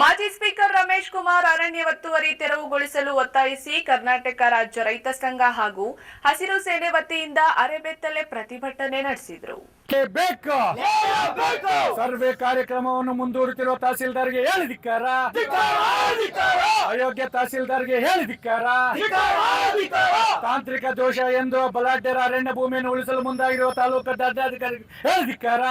ಮಾಜಿ ಸ್ಪೀಕರ್ ರಮೇಶ್ ಕುಮಾರ್ ಅರಣ್ಯ ಒತ್ತುವರಿ ತೆರವುಗೊಳಿಸಲು ಒತ್ತಾಯಿಸಿ ಕರ್ನಾಟಕ ರಾಜ್ಯ ರೈತ ಸಂಘ ಹಾಗೂ ಹಸಿರು ಸೇನೆ ವತಿಯಿಂದ ಅರೆಬೆತ್ತಲೆ ಪ್ರತಿಭಟನೆ ನಡೆಸಿದರು. ಬೇಕು ಸರ್ವೆ ಕಾರ್ಯಕ್ರಮವನ್ನು ಮುಂದೂಡುತ್ತಿರುವ ತಹಸೀಲ್ದಾರ್ಗೆ ಹೇಳಿದಿಕ್ಕಾರ? ಅಯೋಗ್ಯ ತಹಸೀಲ್ದಾರ್ಗೆ ಹೇಳಿದಿಕ್ಕಾರ? ತಾಂತ್ರಿಕ ದೋಷ ಎಂದು ಬಲಾಢ್ಯರ ಅರಣ್ಯ ಭೂಮಿಯನ್ನು ಉಳಿಸಲು ಮುಂದಾಗಿರುವ ತಾಲೂಕು ದಂಡಾಧಿಕಾರಿಗೆ ಹೇಳಿದಿಕ್ಕಾರ?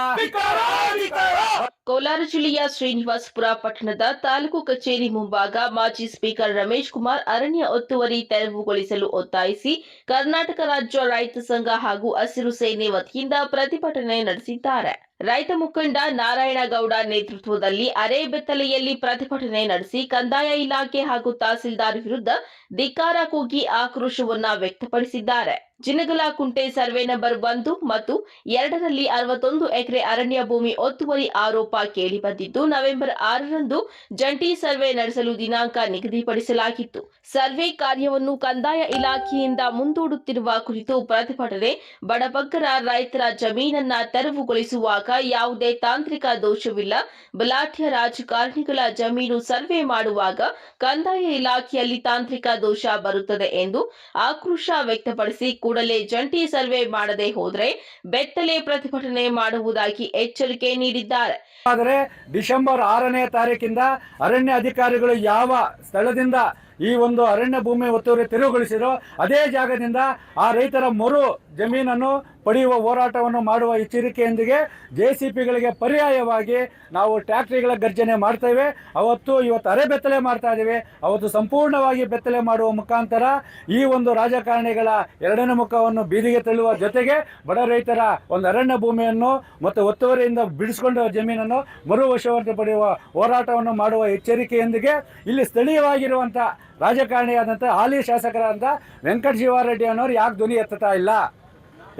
ಕೋಲಾರ ಜಿಲ್ಲೆಯ ಶ್ರೀನಿವಾಸಪುರ ಪಟ್ಟಣದ ತಾಲೂಕು ಕಚೇರಿ ಮುಂಭಾಗ ಮಾಜಿ ಸ್ಪೀಕರ್ ರಮೇಶ್ ಕುಮಾರ್ ಅರಣ್ಯ ಒತ್ತುವರಿ ತೆರವುಗೊಳಿಸಲು ಒತ್ತಾಯಿಸಿ ಕರ್ನಾಟಕ ರಾಜ್ಯ ರೈತ ಸಂಘ ಹಾಗೂ ಹಸಿರು ಸೇನೆ ವತಿಯಿಂದ ಪ್ರತಿಭಟನೆ ನಡೆಸಿದ್ದಾರೆ. ರೈತ ಮುಖಂಡ ನಾರಾಯಣಗೌಡ ನೇತೃತ್ವದಲ್ಲಿ ಅರೆಬೆತ್ತಲೆಯಲ್ಲಿ ಪ್ರತಿಭಟನೆ ನಡೆಸಿ ಕಂದಾಯ ಇಲಾಖೆ ಹಾಗೂ ತಹಸೀಲ್ದಾರ್ ವಿರುದ್ಧ ಧಿಕ್ಕಾರ ಕೂಗಿ ಆಕ್ರೋಶವನ್ನ ವ್ಯಕ್ತಪಡಿಸಿದ್ದಾರೆ. ಜಿನಗಲ ಕುಂಟೆ ಸರ್ವೆ ನಂಬರ್ ಒಂದು ಮತ್ತು ಎರಡರಲ್ಲಿ ಅರವತ್ತೊಂದು ಎಕರೆ ಅರಣ್ಯ ಭೂಮಿ ಒತ್ತುವರಿ ಆರೋಪ ಕೇಳಿಬಂದಿದ್ದು, ನವೆಂಬರ್ ಆರರಂದು ಜಂಟಿ ಸರ್ವೆ ನಡೆಸಲು ದಿನಾಂಕ ನಿಗದಿಪಡಿಸಲಾಗಿತ್ತು. ಸರ್ವೆ ಕಾರ್ಯವನ್ನು ಕಂದಾಯ ಇಲಾಖೆಯಿಂದ ಮುಂದೂಡುತ್ತಿರುವ ಕುರಿತು ಪ್ರತಿಭಟನೆ ಬಡಬಗ್ಗರ ರೈತರ ಜಮೀನನ್ನ ತೆರವುಗೊಳಿಸುವಾಗ ಯಾವುದೇ ತಾಂತ್ರಿಕ ದೋಷವಿಲ್ಲ. ಬಲಾಢ್ಯ ರಾಜಕಾರಣಿಗಳ ಜಮೀನು ಸರ್ವೆ ಮಾಡುವಾಗ ಕಂದಾಯ ಇಲಾಖೆಯಲ್ಲಿ ತಾಂತ್ರಿಕ ದೋಷ ಬರುತ್ತದೆ ಎಂದು ಆಕ್ರೋಶ ವ್ಯಕ್ತಪಡಿಸಿ ಕೂಡಲೇ ಜಂಟಿ ಸರ್ವೆ ಮಾಡದೆ ಹೋದರೆ ಬೆತ್ತಲೆ ಪ್ರತಿಭಟನೆ ಮಾಡುವುದಾಗಿ ಎಚ್ಚರಿಕೆ ನೀಡಿದ್ದಾರೆ. ಆದರೆ ಡಿಸೆಂಬರ್ ಆರನೇ ತಾರೀಕಿಂದ ಅರಣ್ಯ ಅಧಿಕಾರಿಗಳು ಯಾವ ಸ್ಥಳದಿಂದ ಈ ಒಂದು ಅರಣ್ಯ ಭೂಮಿ ಒತ್ತುವರಿ ತೆರವುಗೊಳಿಸಿರೋ ಅದೇ ಜಾಗದಿಂದ ಆ ರೈತರ ಮರು ಜಮೀನನ್ನು ಪಡೆಯುವ ಹೋರಾಟವನ್ನು ಮಾಡುವ ಎಚ್ಚರಿಕೆಯೊಂದಿಗೆ ಜೆ ಸಿ ಪಿಗಳಿಗೆ ಪರ್ಯಾಯವಾಗಿ ನಾವು ಟ್ಯಾಕ್ಟ್ರಿಗಳ ಗರ್ಜನೆ ಮಾಡ್ತೇವೆ. ಅವತ್ತು ಇವತ್ತು ಅರೆ ಬೆತ್ತಲೆ ಮಾಡ್ತಾ ಇದ್ದೀವಿ. ಅವತ್ತು ಸಂಪೂರ್ಣವಾಗಿ ಬೆತ್ತಲೆ ಮಾಡುವ ಮುಖಾಂತರ ಈ ಒಂದು ರಾಜಕಾರಣಿಗಳ ಎರಡನೇ ಮುಖವನ್ನು ಬೀದಿಗೆ ತಳ್ಳುವ ಜೊತೆಗೆ ಬಡ ರೈತರ ಒಂದು ಅರಣ್ಯ ಭೂಮಿಯನ್ನು ಮತ್ತು ಒತ್ತುವರಿಯಿಂದ ಬಿಡಿಸಿಕೊಂಡ ಜಮೀನನ್ನು ಮರು ವಶವರ್ತಿ ಪಡೆಯುವ ಹೋರಾಟವನ್ನು ಮಾಡುವ ಎಚ್ಚರಿಕೆಯೊಂದಿಗೆ ಇಲ್ಲಿ ಸ್ಥಳೀಯವಾಗಿರುವಂಥ ರಾಜಕಾರಣಿಯಾದಂಥ ಹಾಲಿ ಶಾಸಕರಾದಂಥ ವೆಂಕಟ ಶಿವಾರೆಡ್ಡಿ ಅನ್ನೋರು ಯಾಕೆ ಧ್ವನಿ ಎತ್ತುತ್ತಾ ಇಲ್ಲ?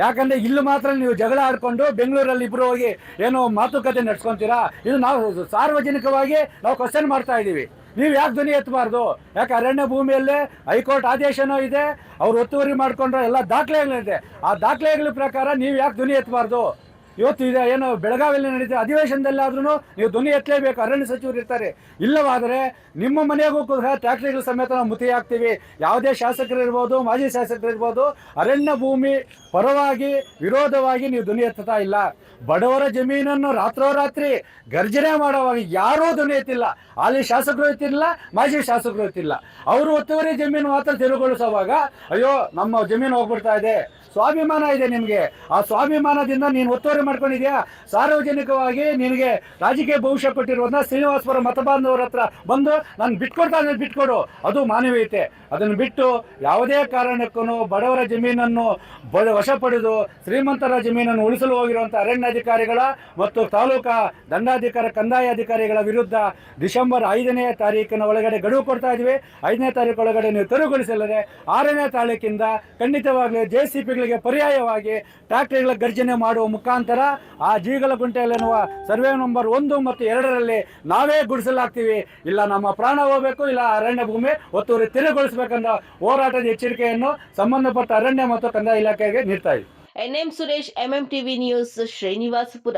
ಯಾಕಂದ್ರೆ ಇಲ್ಲಿ ಮಾತ್ರ ನೀವು ಜಗಳ ಆಡ್ಕೊಂಡು ಬೆಂಗಳೂರಲ್ಲಿ ಇಬ್ಬರು ಹೋಗಿ ಏನೋ ಮಾತುಕತೆ ನಡ್ಸ್ಕೊಂತೀರಾ? ಇದು ನಾವು ಸಾರ್ವಜನಿಕವಾಗಿ ನಾವು ಕ್ವಶನ್ ಮಾಡ್ತಾ ಇದ್ದೀವಿ. ನೀವು ಯಾಕೆ ಧ್ವನಿ ಎತ್ತಬಾರ್ದು? ಯಾಕೆ ಅರಣ್ಯ ಭೂಮಿಯಲ್ಲೇ ಹೈಕೋರ್ಟ್ ಆದೇಶನೂ ಇದೆ, ಅವ್ರು ಒತ್ತುವರಿ ಮಾಡಿಕೊಂಡ್ರೆ ಎಲ್ಲ ದಾಖಲೆಗಳಿದೆ ಆ ದಾಖಲೆಗಳ ಪ್ರಕಾರ ನೀವು ಯಾಕೆ ಧ್ವನಿ ಎತ್ತಬಾರ್ದು? ಇವತ್ತು ಇದೆ, ಏನು ಬೆಳಗಾವಿಯಲ್ಲಿ ನಡೀತಿದೆ ಅಧಿವೇಶನದಲ್ಲಾದ್ರೂ ನೀವು ಧ್ವನಿ ಎತ್ತಲೇಬೇಕು, ಅರಣ್ಯ ಸಚಿವರು ಇರ್ತಾರೆ. ಇಲ್ಲವಾದರೆ ನಿಮ್ಮ ಮನೆಗೂ ಕೂಡ ಟ್ಯಾಕ್ಟ್ರಿಗಳ ಸಮೇತ ನಾವು ಮುತಿ ಹಾಕ್ತೀವಿ ಯಾವುದೇ ಶಾಸಕರಿರ್ಬೋದು, ಮಾಜಿ ಶಾಸಕರಿರ್ಬೋದು, ಅರಣ್ಯ ಭೂಮಿ ಪರವಾಗಿ, ವಿರೋಧವಾಗಿ ನೀವು ಧ್ವನಿ ಎತ್ತತಾ ಇಲ್ಲ. ಬಡವರ ಜಮೀನನ್ನು ರಾತ್ರೋರಾತ್ರಿ ಗರ್ಜನೆ ಮಾಡುವಾಗ ಯಾರೂ ಧ್ವನಿ ಎತ್ತಿಲ್ಲ. ಅಲ್ಲಿ ಶಾಸಕರು ಎತ್ತಿಲ್ಲ ಮಾಜಿ ಶಾಸಕರು ಎತ್ತಿಲ್ಲ ಅವರು ಒತ್ತುವರಿ ಜಮೀನು ಮಾತ್ರ ತೆರವುಗೊಳಿಸುವಾಗ, ಅಯ್ಯೋ, ನಮ್ಮ ಜಮೀನು ಹೋಗ್ಬಿಡ್ತಾ ಇದೆ. ಸ್ವಾಭಿಮಾನ ಇದೆ ನಿಮಗೆ. ಆ ಸ್ವಾಭಿಮಾನದಿಂದ ನೀನು ಒತ್ತುವರಿ ಮಾಡ್ಕೊಂಡಿದ್ಯಾ? ಸಾರ್ವಜನಿಕವಾಗಿ ನಿನಗೆ ರಾಜಕೀಯ ಭವಿಷ್ಯ ಕೊಟ್ಟಿರುವಂತಹ ಶ್ರೀನಿವಾಸಪುರ ಮತಬಾಂಧವರ ಹತ್ರ ಬಂದು ನಾನು ಬಿಟ್ಕೊಡ್ತಾ ಅನ್ನೋದು ಬಿಟ್ಕೊಡು. ಅದು ಮಾನವೀಯತೆ. ಅದನ್ನು ಬಿಟ್ಟು ಯಾವುದೇ ಕಾರಣಕ್ಕೂ ಬಡವರ ಜಮೀನನ್ನು ಬಡ ವಶ ಪಡೆದು ಶ್ರೀಮಂತರ ಜಮೀನನ್ನು ಉಳಿಸಲು ಹೋಗಿರುವಂಥ ಅರಣ್ಯಾಧಿಕಾರಿಗಳ ಮತ್ತು ತಾಲೂಕಾ ದಂಡಾಧಿಕಾರ ಕಂದಾಯ ಅಧಿಕಾರಿಗಳ ವಿರುದ್ಧ ಡಿಸೆಂಬರ್ ಐದನೇ ತಾರೀಕಿನ ಒಳಗಡೆ ಗಡುವು ಕೊಡ್ತಾ ಇದ್ವಿ. ಐದನೇ ತಾರೀಕು ಒಳಗಡೆ ನೀವು ತೆರವುಗೊಳಿಸಲಿದೆ ಆರನೇ ತಾರೀಕಿಂದ ಖಂಡಿತವಾಗಲೂ ಜೆ ಸಿ ಪಿಗಳಿಗೆ ಪರ್ಯಾಯವಾಗಿ ಟ್ರಾಕ್ಟರ್ಗಳ ಗರ್ಜನೆ ಮಾಡುವ ಮುಖಾಂತರ ಆ ಜೀಗಲ ಗುಂಟೆಯಲ್ಲಿರುವ ಸರ್ವೆ ನಂಬರ್ ಒಂದು ಮತ್ತು ಎರಡರಲ್ಲಿ ನಾವೇ ಗುಡಿಸಲಾಗ್ತೀವಿ. ಇಲ್ಲ ನಮ್ಮ ಪ್ರಾಣ ಹೋಗಬೇಕು, ಇಲ್ಲ ಅರಣ್ಯ ಭೂಮಿ ಒತ್ತುವರಿ ತೆರವುಗೊಳಿಸಬೇಕಂದ ಹೋರಾಟದ ಎಚ್ಚರಿಕೆಯನ್ನು ಸಂಬಂಧಪಟ್ಟ ಅರಣ್ಯ ಮತ್ತು ಕಂದಾಯ ಇಲಾಖೆಗೆ ನೀಡ್ತಾ ಇದ್ದೀವಿ N M Suresh M M TV news Srinivaspur.